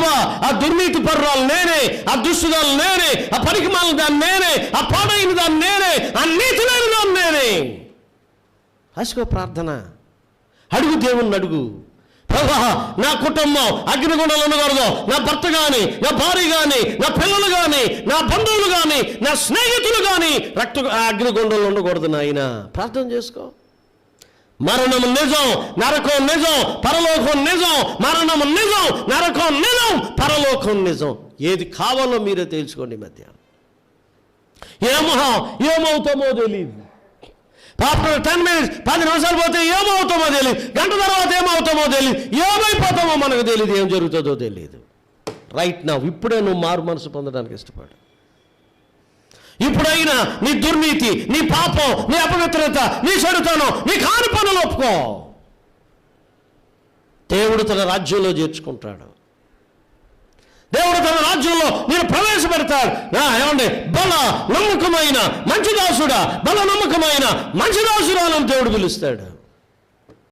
ప్రభా ఆ దుర్నీతి పర్రాలు నేనే ఆ దుస్తుదాలు నేనే ఆ పరికమాలు దాన్ని నేనే ఆ పాడైన దాన్ని నేనే ఆ నీతి లేని దాన్ని నేనే. రాసుకో ప్రార్థన. అడుగు దేవుణ్ణి అడుగు. ప్రభా నా కుటుంబం అగ్నిగుండంలో ఉండకూడదు. నా భర్త కానీ నా భార్య కానీ నా పిల్లలు కానీ నా బంధువులు కానీ నా స్నేహితులు కానీ రక్త అగ్నిగుండంలో ఉండకూడదు నాయన. ప్రార్థన చేసుకో. మరణం నిజం నరకం నిజం పరలోకం నిజం మరణం నిజం నరకం నిజం పరలోకం నిజం. ఏది కావాలో మీరే తెలుసుకోండి మధ్య. ఏమో ఏమవుతామో తెలియదు ఆఫ్టర్ టెన్ మినిట్స్ పది నిమిషాలు పోతే ఏమవుతామో తెలియదు గంట తర్వాత ఏమవుతామో తెలియదు ఏమైపోతామో మనకు తెలియదు ఏం జరుగుతుందో తెలియదు రైట్ నా ఇప్పుడే నువ్వు మారు మనసు పొందడానికి ఇష్టపడు. ఇప్పుడైనా నీ దుర్నీతి నీ పాపం నీ అపవిత్రత నీ చెడుతనం నీ కాని పనులు ఒప్పుకో దేవుడు తన రాజ్యంలో చేర్చుకుంటాడు. దేవుడు తన రాజ్యంలో నేను ప్రవేశపెడతాడు. నా ఏమండి? బల నమ్మకమైన మంచి దాసుడా బల నమ్మకమైన మంచి దాసురాలను దేవుడు పిలుస్తాడు.